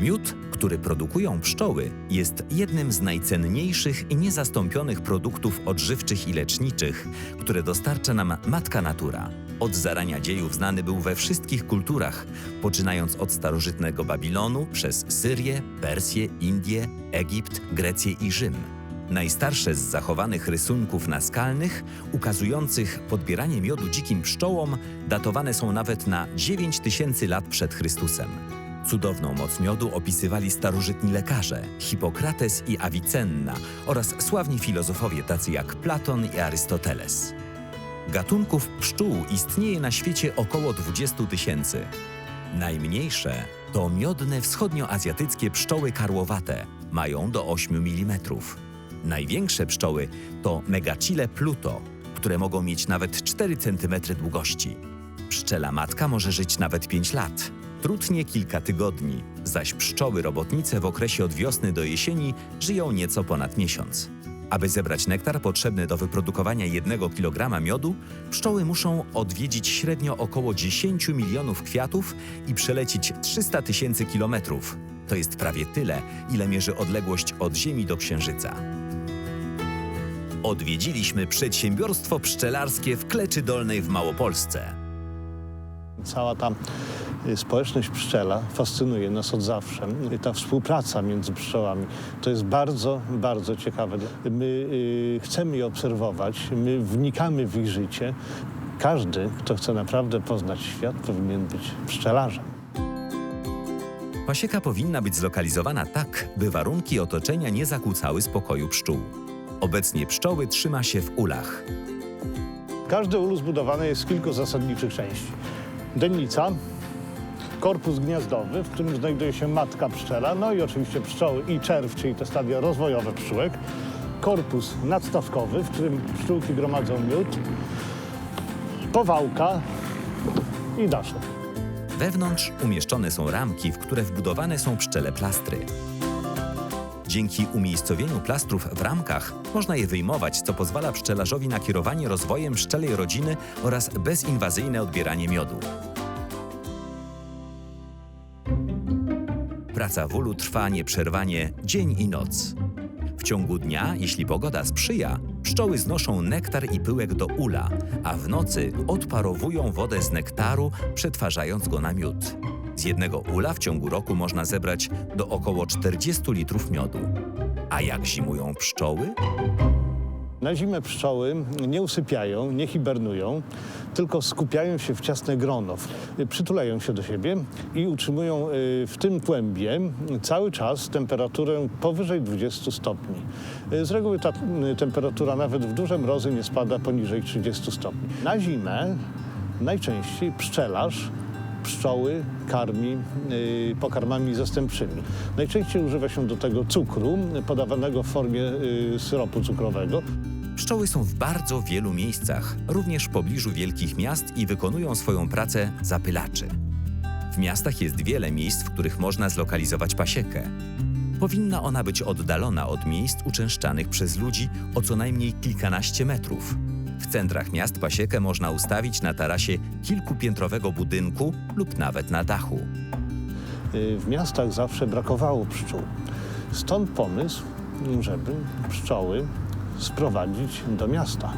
Miód, który produkują pszczoły, jest jednym z najcenniejszych i niezastąpionych produktów odżywczych i leczniczych, które dostarcza nam matka natura. Od zarania dziejów znany był we wszystkich kulturach, poczynając od starożytnego Babilonu przez Syrię, Persję, Indię, Egipt, Grecję i Rzym. Najstarsze z zachowanych rysunków naskalnych, ukazujących podbieranie miodu dzikim pszczołom, datowane są nawet na 9000 lat przed Chrystusem. Cudowną moc miodu opisywali starożytni lekarze Hipokrates i Avicenna oraz sławni filozofowie tacy jak Platon i Arystoteles. Gatunków pszczół istnieje na świecie około 20 tysięcy. Najmniejsze to miodne wschodnioazjatyckie pszczoły karłowate, mają do 8 mm. Największe pszczoły to Megacile pluto, które mogą mieć nawet 4 cm długości. Pszczela matka może żyć nawet 5 lat, trudnie kilka tygodni, zaś pszczoły robotnice w okresie od wiosny do jesieni żyją nieco ponad miesiąc. Aby zebrać nektar potrzebny do wyprodukowania 1 kg miodu, pszczoły muszą odwiedzić średnio około 10 milionów kwiatów i przelecieć 300 tysięcy kilometrów. To jest prawie tyle, ile mierzy odległość od Ziemi do Księżyca. Odwiedziliśmy przedsiębiorstwo pszczelarskie w Kleczy Dolnej w Małopolsce. Cała ta społeczność pszczela fascynuje nas od zawsze. Y, Ta współpraca między pszczołami to jest bardzo, bardzo ciekawe. My y, chcemy je obserwować, my wnikamy w ich życie. Każdy, kto chce naprawdę poznać świat, powinien być pszczelarzem. Pasieka powinna być zlokalizowana tak, by warunki otoczenia nie zakłócały spokoju pszczół. Obecnie pszczoły trzyma się w ulach. Każdy ul zbudowany jest z kilku zasadniczych części. Dennica, korpus gniazdowy, w którym znajduje się matka pszczela, no i oczywiście pszczoły i czerw, czyli te stadia rozwojowe pszczółek. Korpus nadstawkowy, w którym pszczółki gromadzą miód, powałka i daszek. Wewnątrz umieszczone są ramki, w które wbudowane są pszczele plastry. Dzięki umiejscowieniu plastrów w ramkach można je wyjmować, co pozwala pszczelarzowi na kierowanie rozwojem pszczelej rodziny oraz bezinwazyjne odbieranie miodu. Praca w ulu trwa nieprzerwanie dzień i noc. W ciągu dnia, jeśli pogoda sprzyja, pszczoły znoszą nektar i pyłek do ula, a w nocy odparowują wodę z nektaru, przetwarzając go na miód. Z jednego ula w ciągu roku można zebrać do około 40 litrów miodu. A jak zimują pszczoły? Na zimę pszczoły nie usypiają, nie hibernują, tylko skupiają się w ciasne grono, przytulają się do siebie i utrzymują y, w tym kłębie cały czas temperaturę powyżej 20 stopni. Y, Z reguły ta y, temperatura nawet w duże mrozy nie spada poniżej 30 stopni. Na zimę najczęściej pszczelarz pszczoły karmi y, pokarmami zastępczymi. Najczęściej używa się do tego cukru podawanego w formie y, syropu cukrowego. Pszczoły są w bardzo wielu miejscach, również w pobliżu wielkich miast i wykonują swoją pracę zapylaczy. W miastach jest wiele miejsc, w których można zlokalizować pasiekę. Powinna ona być oddalona od miejsc uczęszczanych przez ludzi o co najmniej kilkanaście metrów. W centrach miast pasiekę można ustawić na tarasie kilkupiętrowego budynku lub nawet na dachu. Y, W miastach zawsze brakowało pszczół. Stąd pomysł, żeby pszczoły sprowadzić do miasta.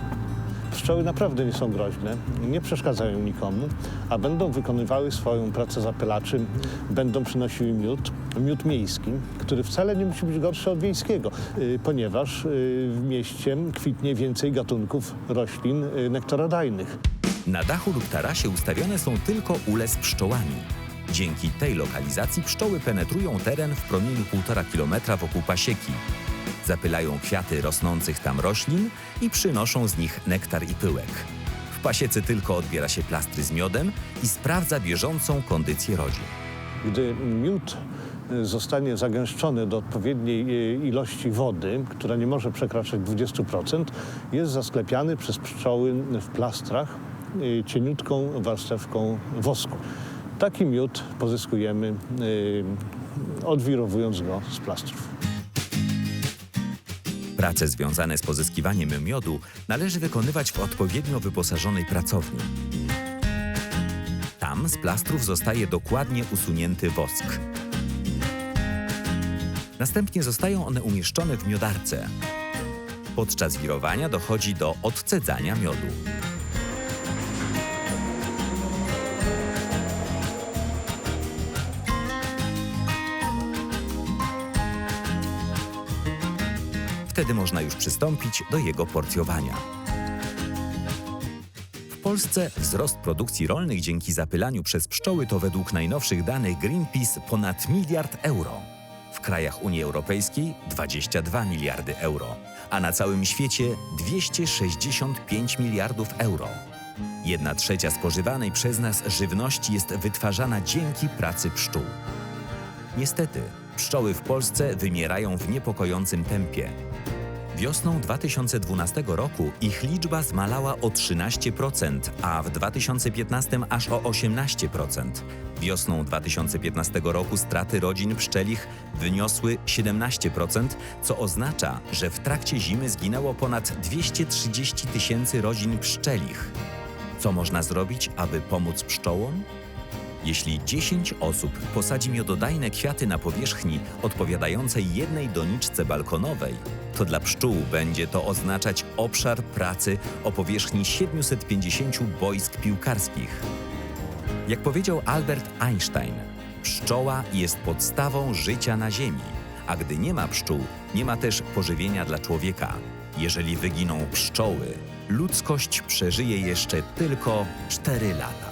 Pszczoły naprawdę nie są groźne, nie przeszkadzają nikomu, a będą wykonywały swoją pracę zapylaczy, będą przynosiły miód, miód miejski, który wcale nie musi być gorszy od wiejskiego, y, ponieważ y, w mieście kwitnie więcej gatunków roślin y, nektarodajnych. Na dachu lub tarasie ustawione są tylko ule z pszczołami. Dzięki tej lokalizacji pszczoły penetrują teren w promieniu 1,5 km wokół pasieki. Zapylają kwiaty rosnących tam roślin i przynoszą z nich nektar i pyłek. W pasiece tylko odbiera się plastry z miodem i sprawdza bieżącą kondycję rodzin. Gdy miód y, zostanie zagęszczony do odpowiedniej y, ilości wody, która nie może przekraczać 20%, jest zasklepiany przez pszczoły w plastrach y, cieniutką warstewką wosku. Taki miód pozyskujemy odwirowując go z plastrów. Prace związane z pozyskiwaniem miodu należy wykonywać w odpowiednio wyposażonej pracowni. Tam z plastrów zostaje dokładnie usunięty wosk. Następnie zostają one umieszczone w miodarce. Podczas wirowania dochodzi do odcedzania miodu. Wtedy można już przystąpić do jego porcjowania. W Polsce wzrost produkcji rolnych dzięki zapylaniu przez pszczoły to według najnowszych danych Greenpeace ponad miliard euro. W krajach Unii Europejskiej 22 miliardy euro, a na całym świecie 265 miliardów euro. Jedna trzecia spożywanej przez nas żywności jest wytwarzana dzięki pracy pszczół. Niestety, pszczoły w Polsce wymierają w niepokojącym tempie. Wiosną 2012 roku ich liczba zmalała o 13%, a w 2015 aż o 18%. Wiosną 2015 roku straty rodzin pszczelich wyniosły 17%, co oznacza, że w trakcie zimy zginęło ponad 230 tysięcy rodzin pszczelich. Co można zrobić, aby pomóc pszczołom? Jeśli 10 osób posadzi miododajne kwiaty na powierzchni odpowiadającej jednej doniczce balkonowej, to dla pszczół będzie to oznaczać obszar pracy o powierzchni 750 boisk piłkarskich. Jak powiedział Albert Einstein, pszczoła jest podstawą życia na Ziemi, a gdy nie ma pszczół, nie ma też pożywienia dla człowieka. Jeżeli wyginą pszczoły, ludzkość przeżyje jeszcze tylko 4 lata.